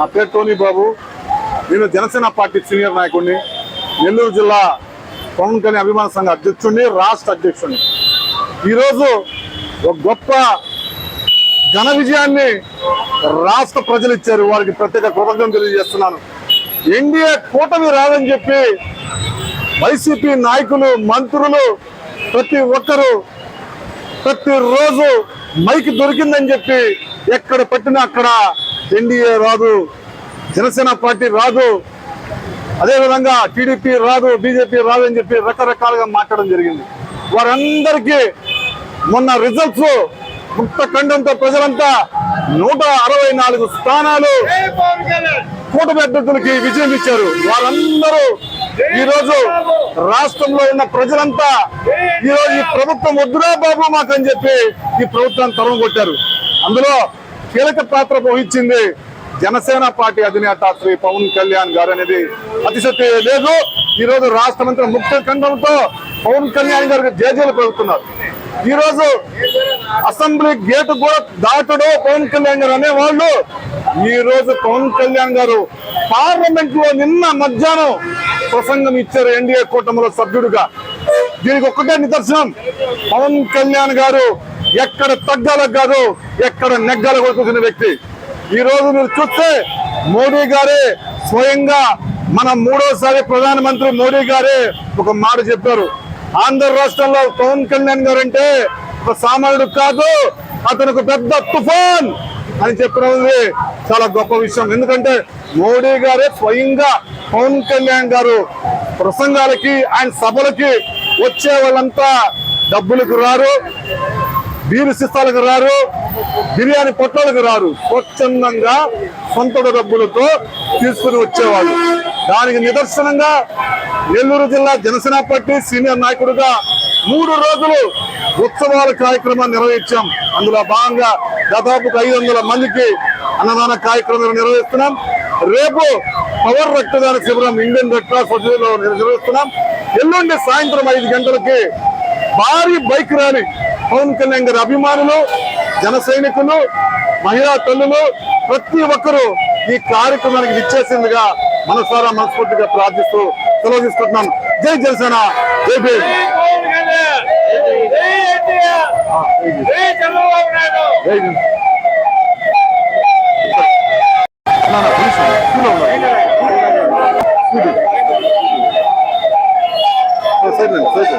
నా పేరు టోనీ బాబు. నేను జనసేన పార్టీ సీనియర్ నాయకుడిని. నెల్లూరు జిల్లా పవన్ కళ్యాణ్ అభిమాన సంఘ అధ్యక్షుడిని రాష్ట్ర అధ్యక్షుడిని. ఈరోజు ఒక గొప్ప ఘన విజయాన్ని రాష్ట్ర ప్రజలు ఇచ్చారు. వారికి ప్రత్యేక కృతజ్ఞతలు తెలియజేస్తున్నాను. ఎన్డీఏ కూటమి రాదని చెప్పి వైసీపీ నాయకులు మంత్రులు ప్రతి ఒక్కరూ ప్రతిరోజు మైక్ దొరికిందని చెప్పి ఎక్కడ పట్టినా అక్కడ ఎన్డీఏ రాదు జనసేన పార్టీ రాదు. అదేవిధంగా టీడీపీ రాదు బీజేపీ రాదు అని చెప్పి రకరకాలుగా మాట్లాడడం జరిగింది. వారందరికీ మొన్న రిజల్ట్స్ ముక్త ఖండంతో ప్రజలంతా నూట అరవై నాలుగు స్థానాలు కూటమి అభ్యర్థులకి విజయం ఇచ్చారు. వారందరూ ఈరోజు రాష్ట్రంలో ఉన్న ప్రజలంతా ఈ ఈ ప్రభుత్వం వద్దురా బాబు మాకని చెప్పి ఈ ప్రభుత్వాన్ని తరం కొట్టారు అందులో కీలక పాత్ర వహించింది జనసేన పార్టీ అధినేత శ్రీ పవన్ కళ్యాణ్ గారు అనేది అతిశక్తి లేదు. ఈ రోజు రాష్ట్రమంతా ముక్త ఖండంతో పవన్ కళ్యాణ్ గారికి జేజేలు పెరుగుతున్నారు ఈ రోజు అసెంబ్లీ గేటు కూడా దాటడు పవన్ కళ్యాణ్ గారు అనేవాళ్ళు. ఈ రోజు పవన్ కళ్యాణ్ గారు పార్లమెంట్లో నిన్న మధ్యాహ్నం ప్రసంగం ఇచ్చారు ఎన్డీఏ కూటమిలో సభ్యుడిగా. దీనికి ఒక్కటే నిదర్శనం. పవన్ కళ్యాణ్ గారు ఎక్కడ తగ్గాల కాదు ఎక్కడ నెగ్గాల కొడుకుతున్న వ్యక్తి. ఈ రోజు మీరు చూస్తే మోడీ గారే స్వయంగా మన మూడోసారి ప్రధానమంత్రి మోడీ గారే ఒక మాట చెప్పారు. ఆంధ్ర రాష్ట్రంలో పవన్ కళ్యాణ్ గారు అంటే ఒక సామాన్యుడు కాదు అతను ఒక పెద్ద తుఫాన్ అని చెప్పినది చాలా గొప్ప విషయం. ఎందుకంటే మోడీ గారే స్వయంగా పవన్ కళ్యాణ్ గారు ప్రసంగాలకి ఆయన సభలకి వచ్చే వాళ్ళంతా డబ్బులకు రారు. బీరు సిస్తాలకు రారు బిర్యానీ పొట్టాలకు రారు. స్వచ్ఛందంగా సొంత డబ్బులతో తీసుకుని వచ్చేవాళ్ళు. దానికి నిదర్శనంగా నెల్లూరు జిల్లా జనసేన పార్టీ సీనియర్ నాయకుడిగా మూడు రోజులు ఉత్సవాల కార్యక్రమాన్ని నిర్వహించాం. అందులో భాగంగా దాదాపు ఐదు వందల మందికి అన్నదాన కార్యక్రమాలు నిర్వహిస్తున్నాం. రేపు పవర్ రక్తదాన శిబిరం ఇండియన్ రెడ్ క్రాస్ నిర్వహిస్తున్నాం. ఎల్లుండి సాయంత్రం ఐదు గంటలకి భారీ బైక్ ర్యాలీ పవన్ కళ్యాణ్ గారి అభిమానులు జన సైనికులు మహిళా తల్లులు ప్రతి ఒక్కరూ ఈ కార్యక్రమానికి విచ్చేసిందిగా మనసారా మనస్ఫూర్తిగా ప్రార్థిస్తూ సెలవు జై జనసేన జై భీమ్. సరే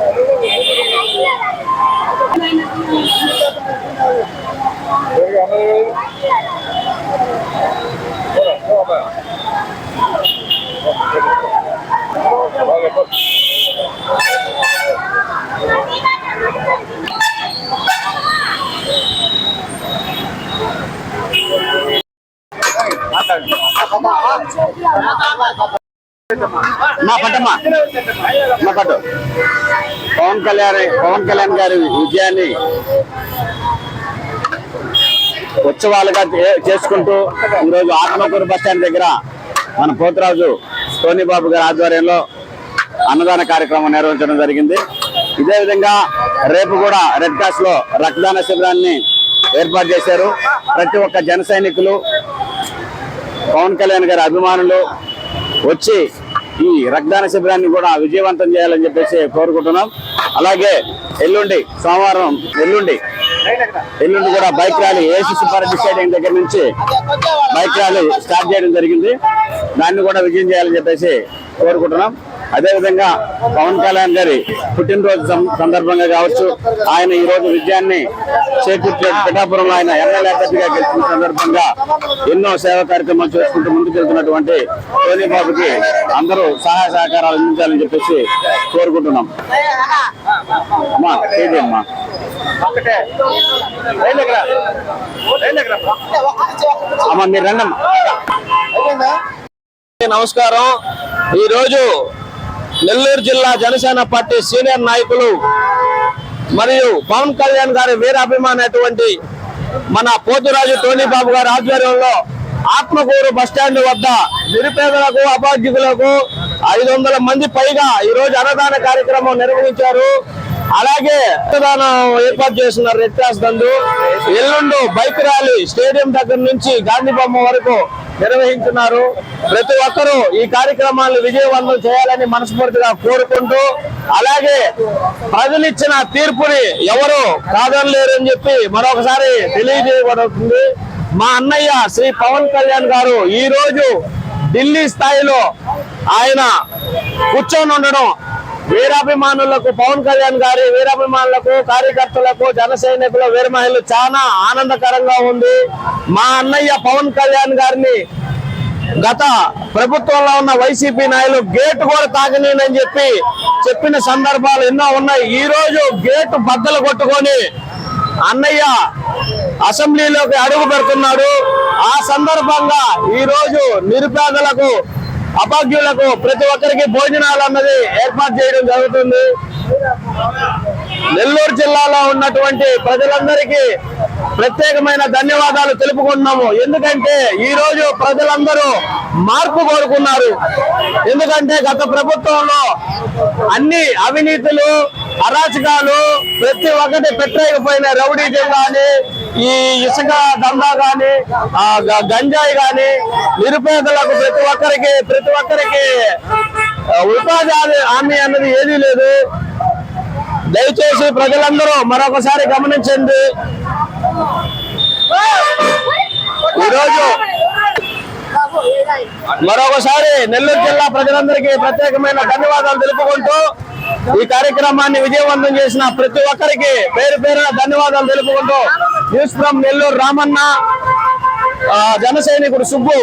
మా పట్టమ్మా మా పట్టు పవన్ కళ్యాణ్ పవన్ కళ్యాణ్ గారి విజయాన్ని ఉత్సవాలుగా చేసుకుంటూ ఈరోజు ఆత్మకూరు బస్ స్టాండ్ దగ్గర మన పోతురాజు టోనీ బాబు గారి ఆధ్వర్యంలో అన్నదాన కార్యక్రమం నిర్వహించడం జరిగింది. ఇదే విధంగా రేపు కూడా రెడ్ క్రాస్లో రక్తదాన శిబిరాన్ని ఏర్పాటు చేశారు. ప్రతి ఒక్క జన సైనికులు పవన్ కళ్యాణ్ గారి అభిమానులు వచ్చి ఈ రక్తదాన శిబిరాన్ని కూడా విజయవంతం చేయాలని చెప్పేసి కోరుకుంటున్నాం. అలాగే ఎల్లుండి సోమవారం ఎల్లుండి ఎల్లుండి కూడా bike rally AC party stadium దగ్గర నుంచి బైక్ ర్యాలీ స్టార్ట్ చేయడం జరిగింది. దాన్ని కూడా విజయం చేయాలని చెప్పేసి కోరుకుంటున్నాం. అదేవిధంగా పవన్ కళ్యాణ్ గారి పుట్టినరోజు సందర్భంగా కావచ్చు ఆయన ఈ రోజు విజయాన్ని చేకూర్చే పిఠాపురంలో ఆయన ఎమ్మెల్యే అభ్యర్థిగా గెలిచిన సందర్భంగా ఎన్నో సేవా కార్యక్రమాలు చేసుకుంటూ ముందుకెళ్తున్నటువంటి టోనీ బాబుకి అందరూ సహాయ సహకారాలు అందించాలని చెప్పేసి కోరుకుంటున్నాం. అమ్మా తేదీ అమ్మా? అమ్మా మీరు రండి నమస్కారం. ఈరోజు నెల్లూరు జిల్లా జనసేన పార్టీ సీనియర్ నాయకులు మరియు పవన్ కళ్యాణ్ గారి వీరాభిమానటువంటి మన పోతురాజు టోనీబాబు గారి ఆధ్వర్యంలో ఆత్మకూరు బస్టాండ్ వద్ద నిరుపేదలకు అభాగ్యులకు ఐదు వందల మంది పైగా ఈ రోజు అన్నదాన కార్యక్రమం నిర్వహించారు. అలాగే రక్తదానం ఏర్పాటు చేసిన రెడ్ క్రాస్ దండు ఎల్లుండు బైక్ ర్యాలీ స్టేడియం దగ్గర నుంచి గాంధీ బొమ్మ వరకు నిర్వహించున్నారు. ప్రతి ఒక్కరూ ఈ కార్యక్రమాన్ని విజయవంతం చేయాలని మనస్ఫూర్తిగా కోరుకుంటూ అలాగే ప్రజలిచ్చిన తీర్పుని ఎవరు కాదనలేరని చెప్పి మరొకసారి తెలియజేయబడుతుంది. మా అన్నయ్య శ్రీ పవన్ కళ్యాణ్ గారు ఈ రోజు ఢిల్లీ స్థాయిలో ఆయన కూర్చొని ఉండడం వీరాభిమానులకు పవన్ కళ్యాణ్ గారి వీరాభిమానులకు కార్యకర్తలకు జన సైనికుల వీరమహిళలు చాలా ఆనందకరంగా ఉంది. మా అన్నయ్య పవన్ కళ్యాణ్ గారిని గత ప్రభుత్వంలో ఉన్న వైసీపీ నాయకులు గేటు కూడా తాగనేనని చెప్పి చెప్పిన సందర్భాలు ఎన్నో ఉన్నాయి. ఈ రోజు గేటు బద్దలు కొట్టుకొని అన్నయ్య అసెంబ్లీలోకి అడుగు పెడుతున్నాడు. ఆ సందర్భంగా ఈ రోజు నిరుపేదలకు అభాగ్యులకు ప్రతి ఒక్కరికి భోజనాలు అన్నది ఏర్పాటు చేయడం జరుగుతుంది. నెల్లూరు జిల్లాలో ఉన్నటువంటి ప్రజలందరికీ ప్రత్యేకమైన ధన్యవాదాలు తెలుపుకుంటున్నాము. ఎందుకంటే ఈ రోజు ప్రజలందరూ మార్పు కోరుకున్నారు. ఎందుకంటే గత ప్రభుత్వంలో అన్ని అవినీతులు అరాచకాలు ప్రతి ఒక్కటి పెట్టలేకపోయిన రౌడీజం కానీ ఈ ఇసుక దందా కానీ గంజాయి కానీ నిరుపేదలకు ప్రతి ఒక్కరికి ప్రతి ఒక్కరికి ఉపాధి హామీ అన్నది ఏదీ లేదు. దయచేసి ప్రజలందరూ మరొకసారి గమనించండి. ఈరోజు మరొకసారి నెల్లూరు జిల్లా ప్రజలందరికీ ప్రత్యేకమైన ధన్యవాదాలు తెలుపుకుంటూ ఈ కార్యక్రమాన్ని విజయవంతం చేసిన ప్రతి ఒక్కరికి పేరు పేరున ధన్యవాదాలు తెలుపుకుంటూ న్యూస్ ఫ్రమ్ నెల్లూరు రామన్న జన సైనికుడు సుబ్బు.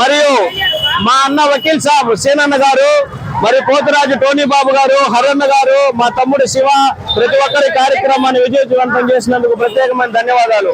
మరియు మా అన్న వకీల్ సాబ్ సేనన్న గారు మరి పోతురాజు టోనీ బాబు గారు హరన్న గారు మా తమ్ముడు శివ ప్రతి ఒక్కరి కార్యక్రమాన్ని విజయవంతం చేసినందుకు ప్రత్యేకమైన ధన్యవాదాలు.